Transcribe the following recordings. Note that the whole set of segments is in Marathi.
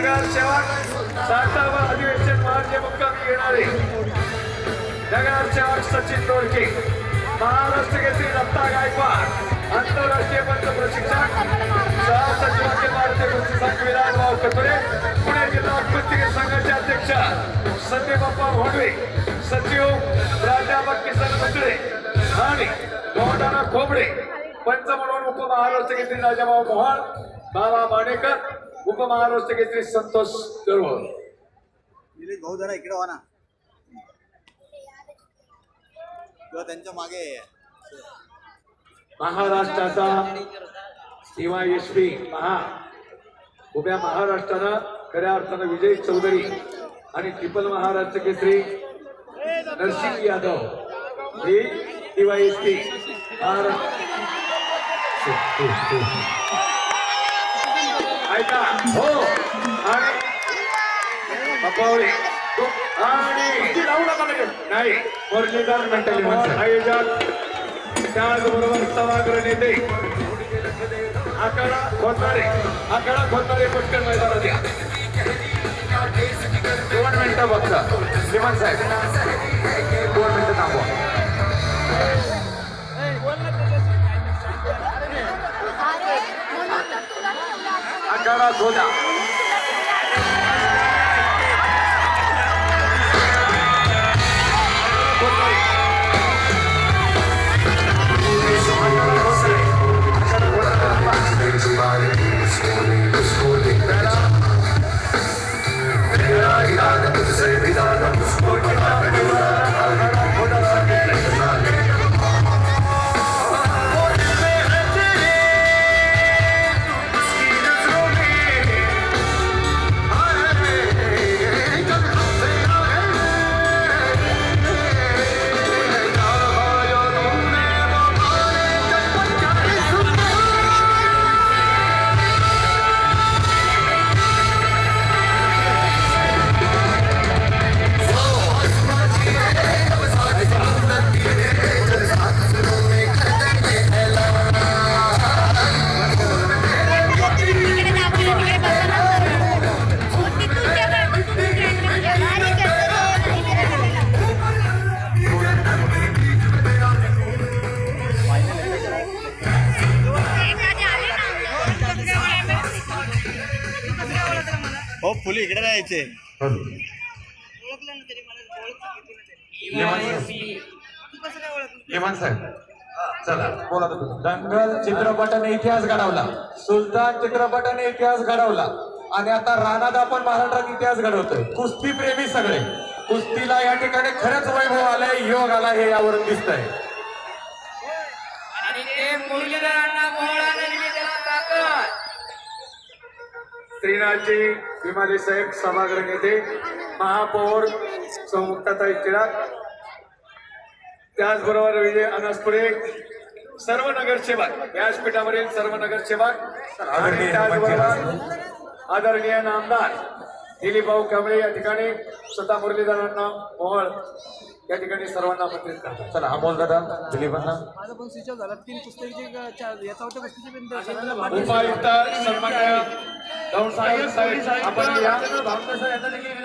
नगरसेवक साठावा अधिवेशन मार्ग मुक्कामी घेणारे नगरसेवक सचिन तोडके महाराष्ट्र केसरी दत्ता गायकवाड आंतरराष्ट्रीय पंच प्रशिक्षक सहसचिवाचे भारतीय कुस्ती संघ विराजभाऊ कतुरे पुणे जिल्हा कुस्ती संघाचे अध्यक्ष संजय बाप्पा भोंडवे सचिव प्राध्यापक किसन मुंडळे आणि गौंडाना खोबडे पंच म्हणून उपमहाराष्ट्र केसरी राजाभाऊ मोहन बाबा मानेकर उपमहाराष्ट्र केसरी संतोष निलेश भाऊ जरा इकडे व्हा ना. किंवा त्यांच्या मागे महाराष्ट्राचा किंवा यशवी महा. उभ्या महाराष्ट्रानं खऱ्या अर्थानं विजय चौधरी आणि ट्रिपल महाराष्ट्र केसरी नरसिंह यादव ही डीवायएसपी ऐका. हो. आणि आणि लावू नका. नाही मुरलीधर मेंटली आयोजक त्याचबरोबर सभागृह नेते आकडा खोदणारे आकडा खोदणारे पटकन मैदानात या. दोन मिनिटं फक्त श्रीमंत साहेब. दोन मिनिटं थांबवा. आकडा खोदा खोदणारे. आकडा खोदणारे. आकडा हो फुली इकडे राहायचे. लेमन साहेब. चला बोला तुम्ही. दंगल चित्रपटाने इतिहास घडवला. सुलतान चित्रपटाने इतिहास घडवला. आणि आता राणात आपण महाराष्ट्रात इतिहास घडवतोय. कुस्ती प्रेमी सगळे. कुस्तीला या ठिकाणी खरंच वैभव आलाय योग आला हे यावरून दिसतंय. आणि ते मुरलीधरांना मोहळाने दिली त्याला ताकद श्रीनाथजी विमाले साहेब सभागृह नेते महापौर सौमुक्ताताई टिळक त्याचबरोबर विजय अनासपुरे सर्व नगरसेवक व्यासपीठावरील सर्व नगरसेवक आणि त्याचबरोबर आदरणीय नामदार दिलीपभाऊ कांबळे या ठिकाणी स्वतः मुरलीधरांना मोहळ या ठिकाणी सर्वांना आमंत्रित करतात चला अमोल दादा दिलीपांना माझा पण स्विच झाला तीन पुस्तकाची याचा. उपायुक्त सन्मान्य दौडसाहेब साहेब आपण या.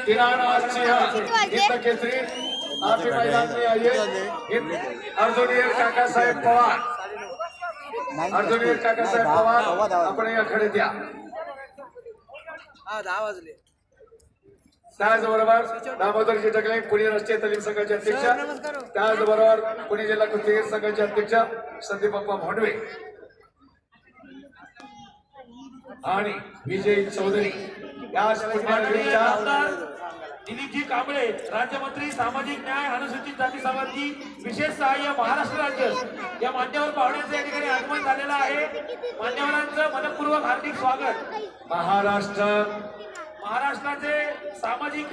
किराणा सिंह गीत केसरी आपके मैदान में आइए अर्जुनीय काका साहेब पवार. अर्जुनीय काका साहेब पवार आपण या खडे द्या हा दहा वाजले. त्याचबरोबर दामोदरजी जगले पुणे राष्ट्रीय तालीम संघाचे अध्यक्ष. त्याचबरोबर पुणे जिल्हा कुस्ती संघाचे अध्यक्ष संदीप बाप्पा भोंडवे. आणि विजय चौधरी. या दिलीपजी कांबळे राज्यमंत्री सामाजिक न्याय अनुसूचित जाती समाजाची विशेष सहाय्य महाराष्ट्र राज्य या मान्यवर पाहुण्यांचं या ठिकाणी आगमन झालेलं आहे. मान्यवरांचं मनपूर्वक हार्दिक स्वागत. महाराष्ट्र महाराष्ट्राचे सामाजिक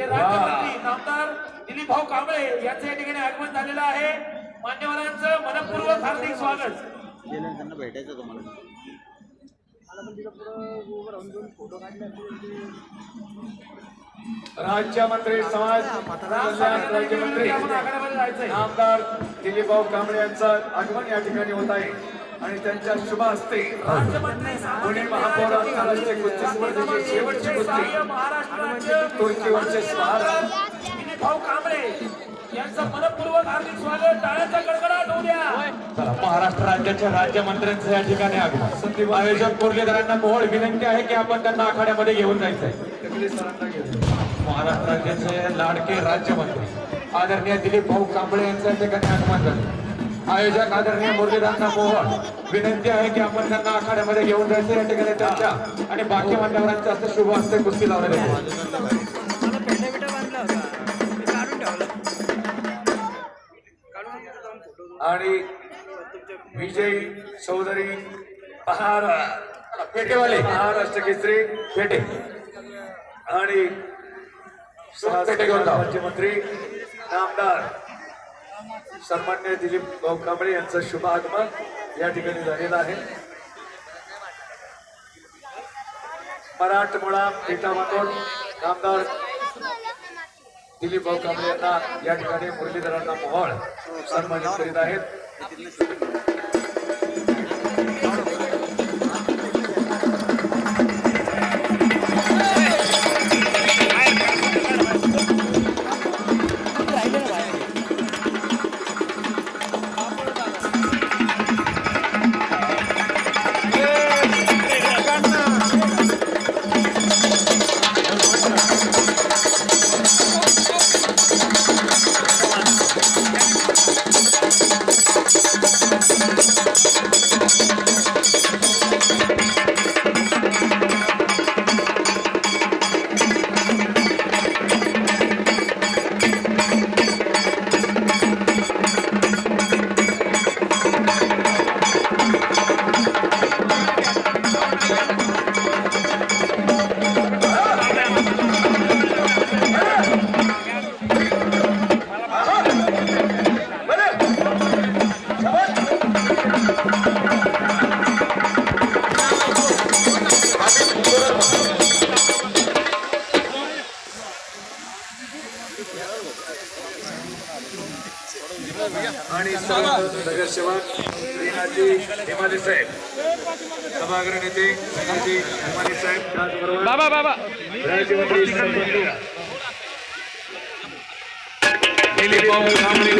राज्यमंत्री नामदार दिलीप भाऊ कांबळे यांचं या ठिकाणी आगमन झालेलं आहे. मान्यवरांचं मनपूर्वक हार्दिक स्वागत. त्यांना भेटायचं तुम्हाला राज्यमंत्री समाज कल्याण राज्यमंत्री आमदार दिलीपभाऊ कांबळे यांचं आगमन या ठिकाणी होत आहे. आणि त्यांच्या शुभ हस्ते राज्यमंत्री पुणे महापौर आंतरराष्ट्रीय कुस्ती स्पर्धेची शेवटची कुस्ती. सहाय्य महाराष्ट्र राज्य तुर्कीवरचे स्वार भाऊ कांबळे यांचं मनपूर्वक हार्दिक स्वागत. टाळ्यांचा कडकडाट होऊ द्या. चला, महाराष्ट्र राज्याच्या राज्यमंत्र्यांचं या ठिकाणी आगमन. संदीप आयोजक मुरलीधरांना मोहोळ विनंती आहे की आपण त्यांना आखाड्यामध्ये घेऊन जायचंय. महाराष्ट्र राज्याचे लाडके राज्यमंत्री. आदरणीय दिलीप भाऊ कांबळे यांचं या ठिकाणी आगमन झालं. आयोजक आदरणीय मुरलीधरांना मोहोळ विनंती आहे की आपण त्यांना आखाड्यामध्ये घेऊन जायचं या ठिकाणी त्यांच्या आणि बाकी मान्यवरांच्या हस्ते शुभ हस्ते कुस्ती फोटो आणि विजय चौधरी पहार पेटेवाले महाराष्ट्र केसरी पेटे. आणि पेटे घेऊन. राज्यमंत्री नामदार सन्मान्य दिलीप भाऊ कांबळे यांचं शुभ आगमन या ठिकाणी झालेलं आहे. मराठमोळा पेटा मातोड दिलीप भाऊ कांबळे यांना या ठिकाणी मुरलीधरांना मोहळ सन्मानित करीत आहेत. नगरसेवक श्रीनाथजी हेमाले साहेब. सभागृह नेते श्रीनाथजी हेमाले साहेब. त्याचबरोबर बाबा. बाबा दिलीप भाऊ कांबळे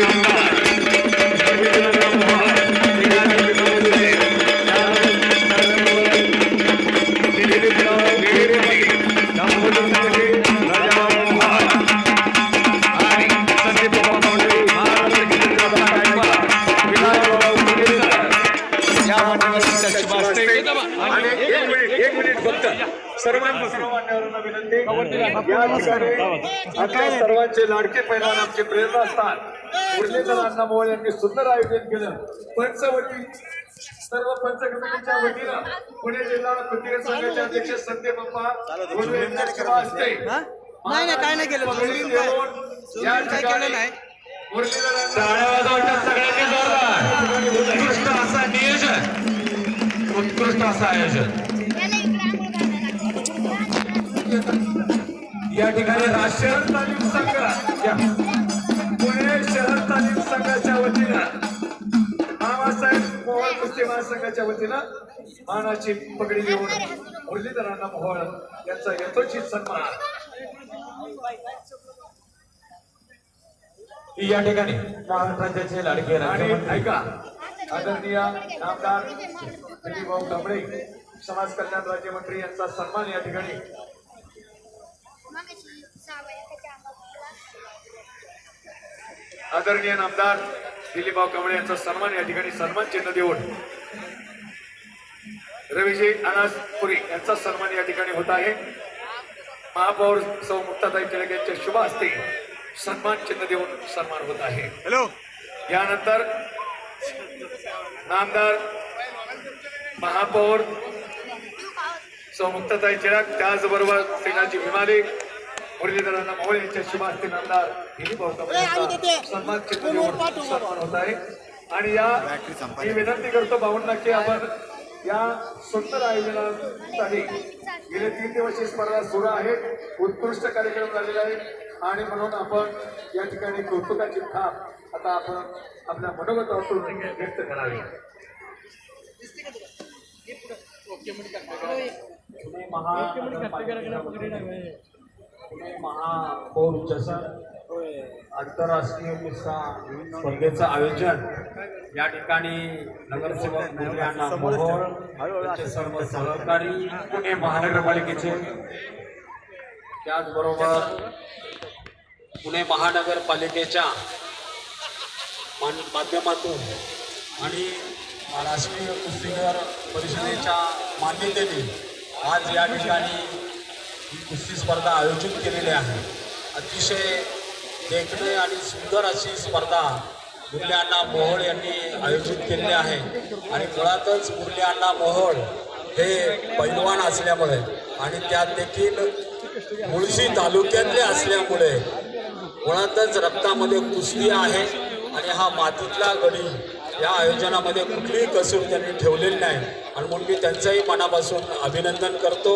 सर्वांचे लाडके पैलवान आमचे प्रेरणा असतात. मुरलीधर अण्णा मोहोळ यांनी सुंदर आयोजन केलं. पंचवटी सर्व पंच कमिटीच्या वतीनं पुणे जिल्हा कुस्ती संघाचे अध्यक्ष संदीप बाप्पा हा? नाही नाही काय नाही केलं. या ठिकाणी उत्कृष्ट असं नियोजन. उत्कृष्ट असं आयोजन. या ठिकाणी राष्ट्रीय शहर तालीम संघ. या. पुणे शहर तालीम संघाच्या वतीनं मामासाहेब मोहोळ कुस्ती महासंघाच्या वतीनं मानाची पगडी देऊन मुरलीधरांना मोहोळ यांचा यथोचित सन्मान. या ठिकाणी महाराष्ट्र राज्याचे लाडके आणि ऐका आदरणीय आमदार दिलीपभाऊ कांबळे समाज कल्याण राज्यमंत्री यांचा सन्मान या ठिकाणी आदरणीय नामदार दिलीपभाऊ कांबळे यांचा सन्मान या ठिकाणी सन्मान चिन्ह देऊन रविजी अनासपुरी यांचा सन्मान या ठिकाणी होत आहे. महापौर सौ मुक्ताताई टिळक यांच्या शुभ हस्ते सन्मान चिन्ह देऊन सन्मान होत आहे. हॅलो. यानंतर नामदार महापौर सौ मुक्ताताई टिळक त्याचबरोबर श्रीनाथजी भीमाले मुरलीधरांना मोहोळ यांच्या शुभ हस्ते नामदार. दिलीपभाऊ कांबळे यांचा सन्मान सन्मान होत आहे. आणि या मी विनंती करतो बावन्न की आपण या सुंदर आयोजनासाठी गेले तीन दिवस ही स्पर्धा सुरू आहे. उत्कृष्ट कार्यक्रम झालेला आहे. आणि म्हणून आपण या ठिकाणी कौतुकाची थाप आता आपण आपल्या मनोगतातून व्यक्त करावी. पुणे महापौर जसं आंतरराष्ट्रीय कुस्ता स्पर्धेचं आयोजन या ठिकाणी नगरसेवक मुरली मोहोळ त्यांचे सर्व सहकारी पुणे महानगरपालिकेचे. त्याचबरोबर पुणे महानगरपालिकेच्या मान- माध्यमातून आणि राष्ट्रीय कुस्तीगर परिषदेच्या मान्यतेने आज या ठिकाणी ही कुस्ती स्पर्धा आयोजित केलेली आहे. अतिशय देखणे आणि सुंदर अशी स्पर्धा मुरली अण्णा मोहोळ यांनी आयोजित केलेली आहे. आणि मुळातच मुरली अण्णा मोहोळ हे पैलवान असल्यामुळे आणि त्यात देखील मुळशी तालुक्यातले असल्यामुळे मुळातच रक्तामध्ये कुस्ती आहे आणि हा मातीतला गडी या आयोजनामध्ये कुठलीही कसूर त्यांनी ठेवलेली नाही. आणि म्हणून मी त्यांचंही मनापासून अभिनंदन करतो.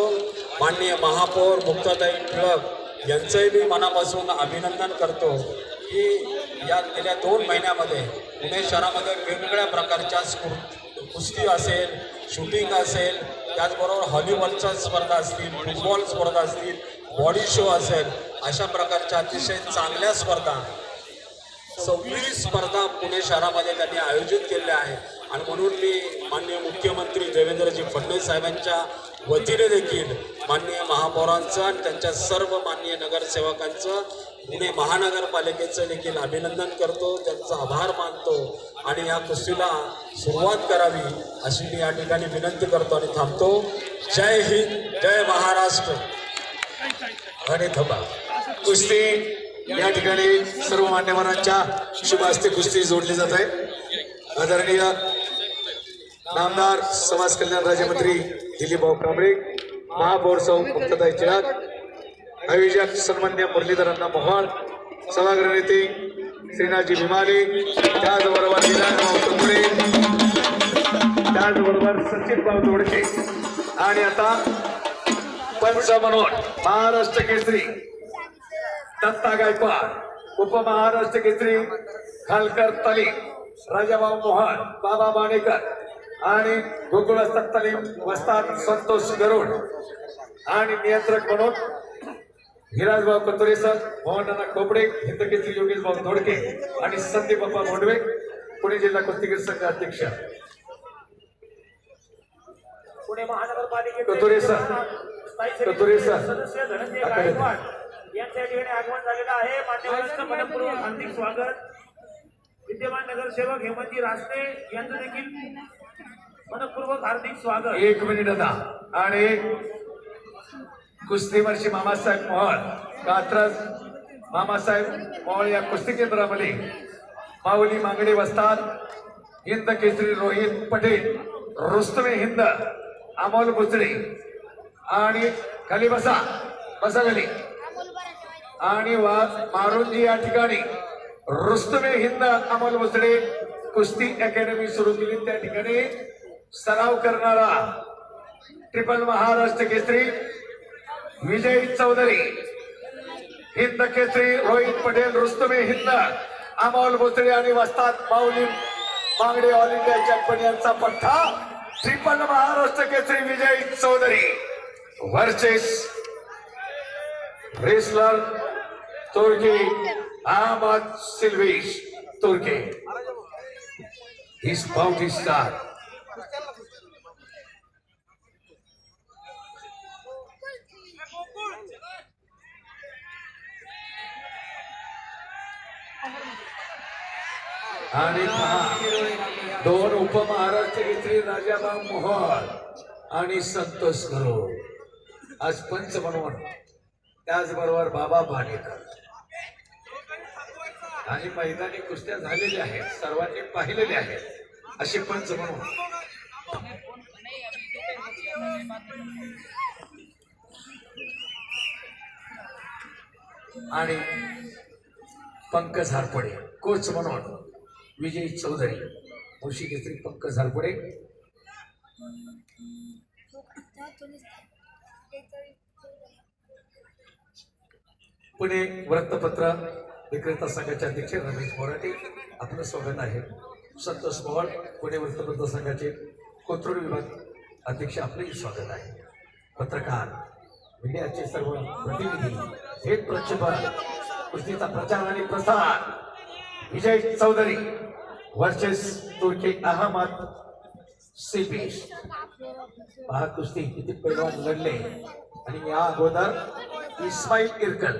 माननीय महापौर मुक्ताताई टिळक यांचंही मी मनापासून अभिनंदन करतो की या गेल्या दोन महिन्यामध्ये पुणे शहरामध्ये वेगवेगळ्या प्रकारच्या स्फू कुस्ती असेल शूटिंग असेल त्याचबरोबर हॉलीबॉलच्या स्पर्धा असतील फुटबॉल स्पर्धा असतील बॉडी शो असेल अशा प्रकारच्या अतिशय चांगल्या स्पर्धा सव्वीस स्पर्धा पुणे शहरामध्ये त्यांनी आयोजित केलेल्या आहेत. आणि म्हणून मी माननीय मुख्यमंत्री देवेंद्रजी फडणवीस साहेबांच्या वतीने देखील माननीय महापौरांचं आणि त्यांच्या सर्व माननीय नगरसेवकांचं पुणे महानगरपालिकेचं देखील अभिनंदन करतो त्यांचा आभार मानतो आणि या कुस्तीला सुरुवात करावी अशी मी या ठिकाणी विनंती करतो आणि थांबतो. जय हिंद जय महाराष्ट्र. आणि थबा. कुस्ती या ठिकाणी सर्व मान्यवरांच्या शुभ हस्ते कुस्ती जोडली जात आहे. आदरणीय नामदार समाज कल्याण राज्यमंत्री दिलीपभाऊ कांबळे महापौर सौ मुक्तताई चिराग आयोजक सन्मान्य मुरलीधरांना मोहाळ सभागृह नेते श्रीनाथजी भिमाले त्याचबरोबर विनायकभाऊ तोकडे त्याचबरोबर सचिनभाऊ दोडके आणि आता पंच म्हणून महाराष्ट्र केसरी दत्ता गायकवाड उपमहाराष्ट्र केसरी खालकर तली राजाभाऊ मोहन बाबा माणेकर आणि गोकुळस्थ तालीम वस्ताद संतोष गरुड आणि नियंत्रक म्हणून हिराजभाऊ कतोरे सर मोहननाना खोपडे हिंदकेसरी योगेश भाऊ धोडके आणि संदीप बाप्पा मोंडवे पुणे जिल्हा कुस्तीगीर संघ अध्यक्ष पुणे महानगरपालिकेचे कतोरे सर. कतोरे सर. सदस्य धनंजय. गायकवाड यांच्या या ठिकाणी आगमन झालेलं आहे मान्यवरांचं मनपूर्वक हार्दिक स्वागत विद्यमान नगरसेवक हेमंती रासने यांचं देखील मनपूर्वक हार्दिक स्वागत. एक मिनिट आता. आणि कुस्तीवरची मामासाहेब मोहळ कात्रज मामासाहेब मोहळ या कुस्ती केंद्रामध्ये. माऊली मांगडे वस्तात हिंद केसरी रोहित पटेल रुस्तमे हिंद अमोल गुजरे आणि खाली बसा. बसा खाली. आणि वाद मारुंजी या ठिकाणी. रुस्तमे हिंद अमोल बुचडे कुस्ती अकॅडमी सुरू केली त्या ठिकाणी. सराव करणारा ट्रिपल महाराष्ट्र केसरी विजय चौधरी हिंद केसरी रोहित पटेल रुस्तमे हिंद अमोल भोसळे आणि वस्ताद Mauli Bangde all India champion यांचा पठ्ठा triple Maharashtra Kesari Vijay Chaudhari versus wrestler तुर्की अहमद सिल्वेश तुर्की His bounty star. आणि पहा, दोन उपमहाराष्ट्र राजाबा राजाभाऊ मोहन आणि संतोष करो आज पंच म्हणून त्याचबरोबर बाबा भाडेकर आणि मैदानी कुस्त्या झालेल्या आहेत सर्वांनी पाहिलेल्या आहेत असे पंच म्हणून. आणि पंकज हारपडे कोच म्हणून. विजय चौधरी मुशी केसरी पंकज हारपडे पुणे वृत्तपत्र विक्रेता संघाचे अध्यक्ष रमेश मोराटे आपलं स्वागत आहे. संतोष पवार पुणे वृत्तपत्र संघाचे कोथरूड विभाग अध्यक्ष आपलंही स्वागत आहे. पत्रकार मीडियाचे सर्व प्रतिनिधी थेट प्रक्षेपण कुस्तीचा प्रचार आणि प्रसार. विजय चौधरी वर्सेस तुर्की अहमद सिपेश पहा कुस्ती किती पैलवान लढले. आणि या अगोदर इस्माईल इरकल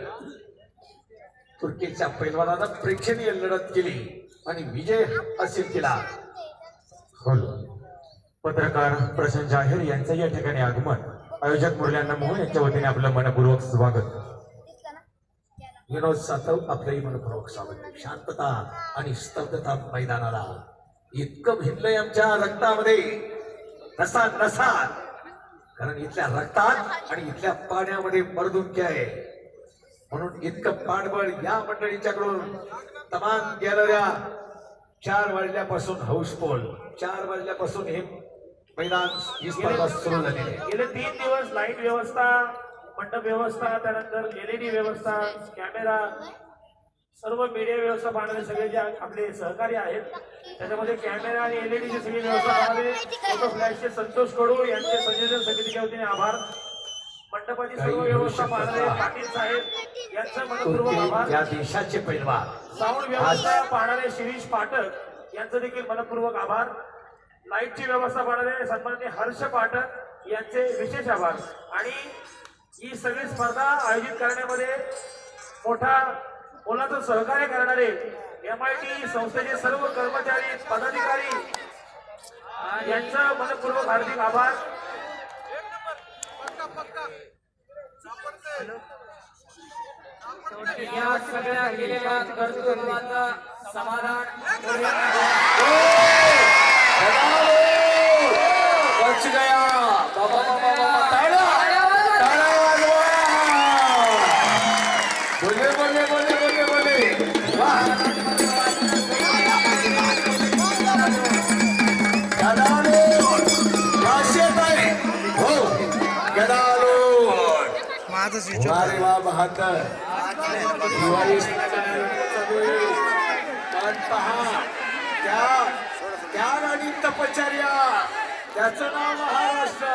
तुर्कीच्या पैलवानानं प्रेक्षणीय लढत केली आणि विजय हासिल केला. हो. पत्रकार प्रशांत जाहीर यांचं या ठिकाणी आगमन. आयोजक मुरल्यांना मोहन यांच्या वतीने आपलं मनपूर्वक स्वागत. विनोद सातव आपलंही मनपूर्वक स्वागत शांतता आणि स्तब्धता मैदानाला. इतकं भिनलंय आमच्या रक्तामध्ये. नसा नसा. कारण इथल्या रक्तात आणि इथल्या पाण्यामध्ये मर्दुंकी आहे म्हणून इतकं पाठबळ या मंडळीच्याकडून तमान गेलेल्या चार वाजल्यापासून हाऊसफुल चार वाजल्यापासून हे मैदान ही स्पर्धा सुरू झालेली आहे. गेले तीन दिवस लाइट व्यवस्था मंडप व्यवस्था त्यानंतर एलईडी व्यवस्था कॅमेरा सर्व मीडिया व्यवस्था पाहणारे सगळे जे आपले सहकारी आहेत त्याच्यामध्ये कॅमेरा आणि एलईडीची सगळी व्यवस्था फ्लॅशचे संतोष कडू यांचे संयोजन समितीच्या वतीने आभार. मंडपाची सर्व व्यवस्था पाहणारे. पाटील साहेब यांचं मनपूर्वक आभार. या देशाचे पैलवान. साऊंड व्यवस्था पाहणारे शिरीष पाठक यांचं देखील मनपूर्वक आभार. लाईटची व्यवस्था पाहणारे सन्माननीय हर्ष पाठक यांचे विशेष आभार. आणि ही सगळी स्पर्धा आयोजित करण्यामध्ये मोठा मोलाचं सहकार्य करणारे एम आय टी संस्थेचे सर्व कर्मचारी पदाधिकारी यांचं मनपूर्वक हार्दिक आभार या सगळ्या केलेल्या कर्तृत्वाचं समाधान वारे वा दिवाळी तपश्चर्या? त्याचं नाव महाराष्ट्र।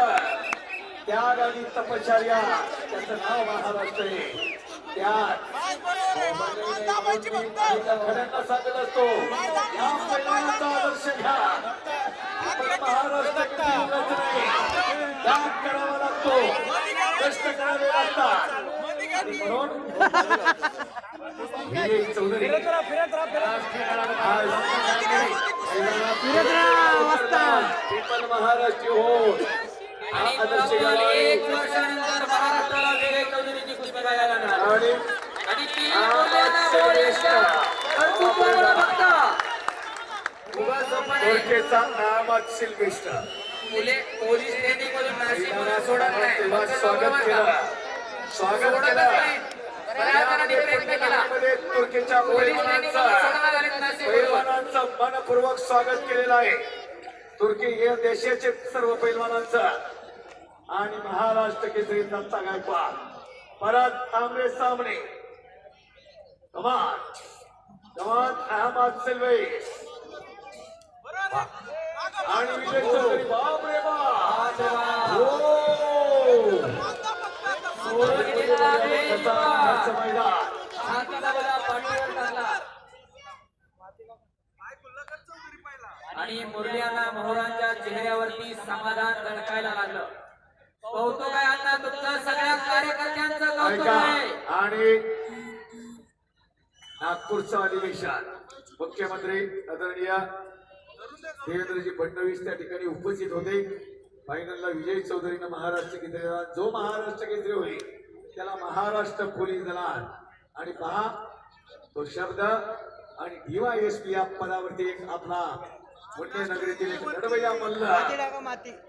त्या राणी तपश्चर्या? त्याचं नाव महाराष्ट्र आहे. त्या खड्यांना सांगत असतो या पैलवानाचा आदर्श घ्या. त्याग करावा लागतो कष्ट करावे लागतात म्हणून विजय चौधरी पीपल महाराष्ट्र हो हा आणि आदर्श तब्बल घ्यावा. एक वर्षानंतर महाराष्ट्राला विजय चौधरीची. आणि तुर्केचा नामात सिल्वेस्टर मुले पोलीस सोडत नाही. तेव्हा फक्त स्वागत केलं. स्वागत केलं. तुर्कीच्या पैलवानांचं मनपूर्वक स्वागत केलेलं आहे. तुर्की या देशाचे सर्व पैलवानांचं. आणि महाराष्ट्र केसरी दत्ता गायकवाड परत आमरे सामने. कमान. कमान अहमद सिल्वेस आणि चौधरी बाप! रे. आणि मोहरांच्या चेहऱ्यावरती समाधान झळकायला लागलं. कौतुक आहे अण्णा तुमचं सगळ्या कार्यकर्त्यांचं कौतुक आहे. आणि नागपूरचं अधिवेशन. मुख्यमंत्री आदरणीय देवेंद्रजी फडणवीस त्या ठिकाणी उपस्थित होते. फायनलला विजय चौधरीनं महाराष्ट्र दिला. जो महाराष्ट्र केसरी होईल त्याला महाराष्ट्र पोलीस दलात आणि पहा तो शब्द आणि डीवाय एस पी या पदावरती एक आपला पुण्यनगरीतील एक लढवय्या मल्ल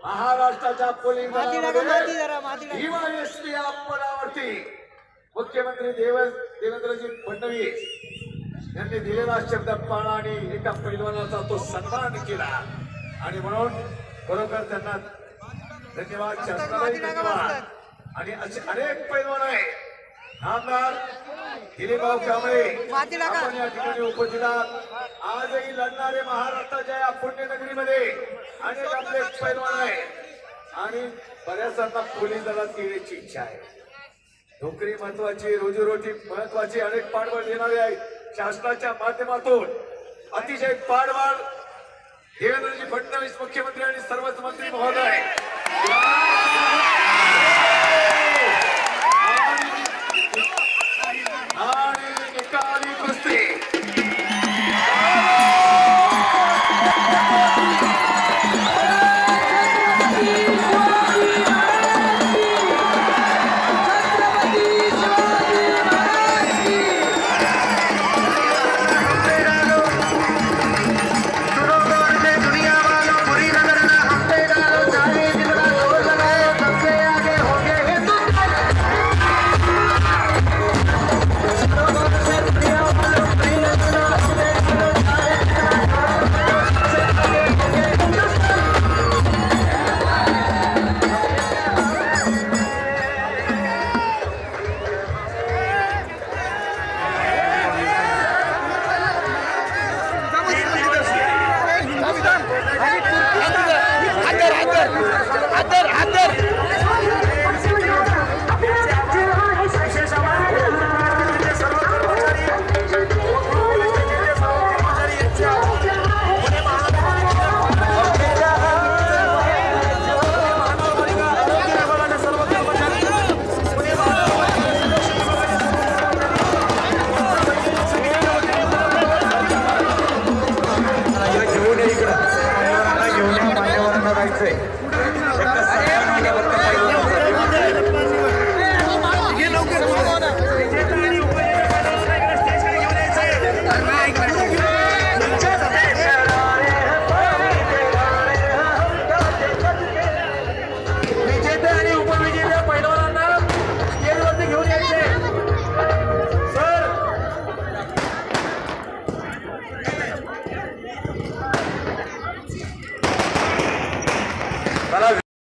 महाराष्ट्राच्या पोलीस दलामध्ये डीवायएसपी या पदावरती मुख्यमंत्री देव देवेंद्रजी फडणवीस यांनी दिलेला शब्द पाळा आणि एका पैलवानाचा तो सन्मान केला. आणि म्हणून बरोबर त्यांना धन्यवाद शासनालाही धन्यवाद. आणि असे अनेक पैलवान आहे आमदार दिलीपभाऊ कांबळे आपण या ठिकाणी उपस्थित आहात. आजही लढणारे महाराष्ट्राच्या या पुण्यनगरीमध्ये अनेक आपले पैलवान आहे आणि बऱ्याचदा पोलीस दलात येण्याची इच्छा आहे. नोकरी महत्वाची रोजीरोटी महत्वाची अनेक पाठबळ देणारे आहेत. शासनाच्या माध्यमातून अतिशय पाडवाड देवेंद्रजी फडणवीस मुख्यमंत्री आणि सर्वच मंत्री महोदय.